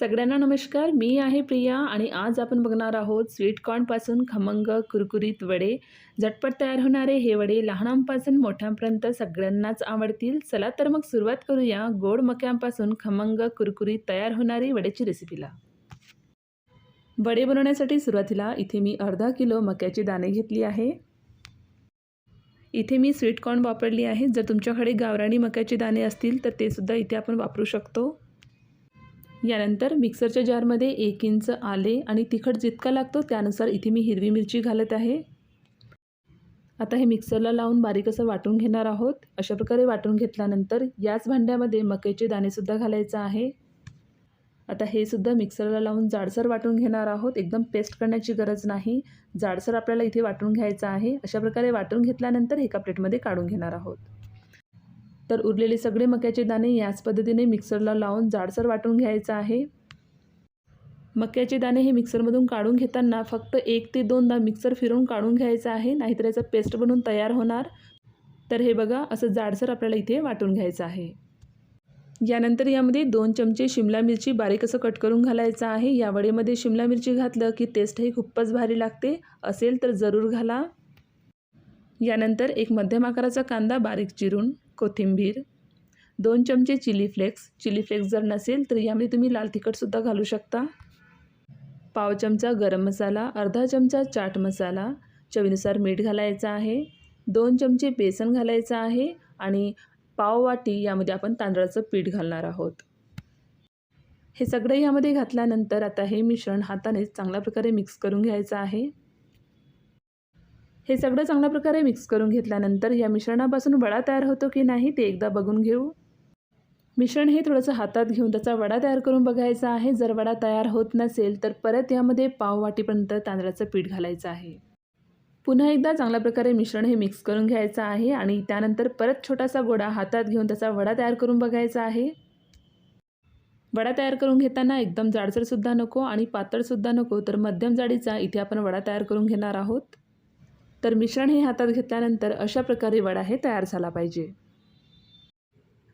सगळ्यांना नमस्कार. मी आहे प्रिया आणि आज आपण बघणार आहोत स्वीट कॉर्नपासून खमंग कुरकुरीत वडे. झटपट तयार होणारे हे वडे लहानांपासून मोठ्यांपर्यंत सगळ्यांनाच आवडतील. चला तर मग सुरुवात करूया गोड मक्यांपासून खमंग कुरकुरीत तयार होणारी वड्याची रेसिपीला. वडे बनवण्यासाठी सुरुवातीला इथे मी अर्धा किलो मक्याची दाणे घेतली आहे. इथे मी स्वीट कॉर्न वापरली आहे. जर तुमच्याकडे गावराणी मक्याचे दाणे असतील तर ते सुद्धा इथे आपण वापरू शकतो. यानंतर मिक्सरच्या जारमध्ये एक इंच आले आणि तिखट जितका लागतो त्यानुसार इथे मी हिरवी मिरची घालत आहे. आता हे मिक्सरला लावून बारीक असं वाटून घेणार आहोत. अशा प्रकारे वाटून घेतल्यानंतर याच भांड्यामध्ये मक्याचे दाणेसुद्धा घालायचं आहे. आता हे सुद्धा मिक्सरला लावून जाडसर वाटून घेणार आहोत. एकदम पेस्ट करण्याची गरज नाही. जाडसर आपल्याला इथे वाटून घ्यायचं आहे. अशा प्रकारे वाटून घेतल्यानंतर एका प्लेटमध्ये काढून घेणार आहोत. तर उरलेले सगळे मक्याचे दाणे याच पद्धतीने मिक्सरला लावून जाडसर वाटून घ्यायचं आहे. मक्याचे दाणे हे मिक्सरमधून काढून घेताना फक्त एक ते दोनदा मिक्सर फिरून काढून घ्यायचं आहे नाहीतर याचा पेस्ट बनवून तयार होणार. तर हे बघा असं जाडसर आपल्याला इथे वाटून घ्यायचं आहे. यानंतर यामध्ये दोन चमचे शिमला मिरची बारीक असं कट करून घालायचं आहे. या वडेमध्ये शिमला मिरची घातलं की टेस्टही खूपच भारी लागते. असेल तर जरूर घाला. यानंतर एक मध्यम आकाराचा कांदा बारीक चिरून कोथिंबीर दोन चमचे चिली फ्लेक्स. चिली फ्लेक्स जर नसेल तर यामध्ये तुम्ही लाल तिखटसुद्धा घालू शकता. पाव चमचा गरम मसाला अर्धा चमचा चाट मसाला चवीनुसार मीठ घालायचं आहे दोन चमचे बेसन घालायचं आहे आणि पाववाटी यामध्ये आपण तांदळाचं पीठ घालणार आहोत. हे सगळं यामध्ये घातल्यानंतर आता हे मिश्रण हाताने चांगल्या प्रकारे मिक्स करून घ्यायचं आहे. हे सगळं चांगल्या प्रकारे मिक्स करून घेतल्यानंतर या मिश्रणापासून वडा तयार होतो की नाही ते एकदा बघून घेऊ. मिश्रण हे थोडंसं हातात घेऊन त्याचा वडा तयार करून बघायचा आहे. जर वडा तयार होत नसेल तर परत यामध्ये पाव वाटीपर्यंत तांदळाचं पीठ घालायचं आहे. पुन्हा एकदा चांगल्या प्रकारे मिश्रण हे मिक्स करून घ्यायचं आहे आणि त्यानंतर परत छोटासा गोडा हातात घेऊन त्याचा वडा तयार करून बघायचा आहे. वडा तयार करून घेताना एकदम जाडसरसुद्धा नको आणि पातळसुद्धा नको तर मध्यम जाडीचा इथे आपण वडा तयार करून घेणार आहोत. तर मिश्रण हे हातात घेतल्यानंतर अशा प्रकारे वडा हे तयार झाला पाहिजे.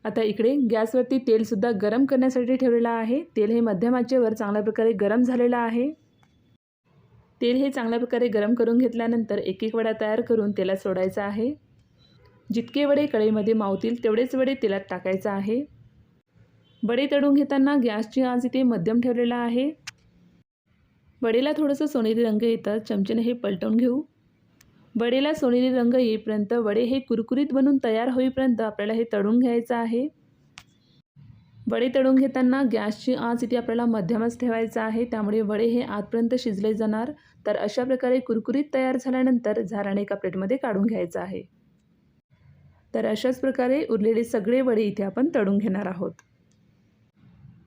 आता इकडे गॅसवरती तेलसुद्धा गरम करण्यासाठी ठेवलेलं आहे. तेल हे मध्यम आचेवर चांगल्या प्रकारे गरम झालेलं आहे. तेल हे चांगल्या प्रकारे गरम करून घेतल्यानंतर एक एक वडा तयार करून तेलात सोडायचा आहे. जितके वडे कढईमध्ये मावतील तेवढेच वडे तेलात टाकायचं आहे. वडे तळून घेताना गॅसची आज इथे मध्यम ठेवलेला आहे. वडेला थोडंसं सोनेरी रंग येतं. चमचेने हे पलटवून घेऊ. वडेला सोनेरी रंग येईपर्यंत वडे हे कुरकुरीत बनून तयार होईपर्यंत आपल्याला हे तळून घ्यायचं आहे. वडे तळून घेताना गॅसची आच इथे आपल्याला मध्यमच ठेवायचं आहे. त्यामुळे वडे हे आतपर्यंत शिजले जाणार. तर अशा प्रकारे कुरकुरीत तयार झाल्यानंतर झाराने एका प्लेटमध्ये काढून घ्यायचं आहे. तर अशाच प्रकारे उरलेले सगळे वडे इथे आपण तळून घेणार आहोत.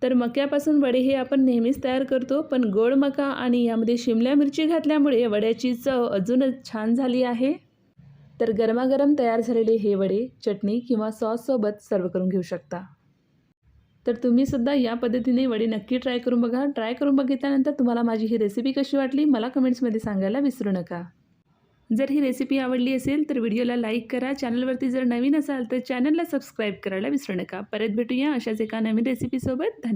तर मक्यापासून वडे हे आपण नेहमीच तयार करतो पण गोड मका आणि यामध्ये शिमला मिरची घातल्यामुळे वड्याची चव अजूनच छान झाली आहे. तर गरमागरम तयार झालेले हे वडे चटणी किंवा सॉससोबत सर्व करून घेऊ शकता. तर तुम्हीसुद्धा या पद्धतीने वडे नक्की ट्राय करून बघा. ट्राय करून बघितल्यानंतर तुम्हाला माझी ही रेसिपी कशी वाटली मला कमेंट्समध्ये सांगायला विसरू नका. जर ही रेसिपी आवडली असेल तर व्हिडिओला लाईक करा. चॅनलवरती जर नवीन असाल तर चॅनलला सबस्क्राईब करायला विसरू नका. परत भेटूया अशाच एका नवीन रेसिपीसोबत धन्यवाद.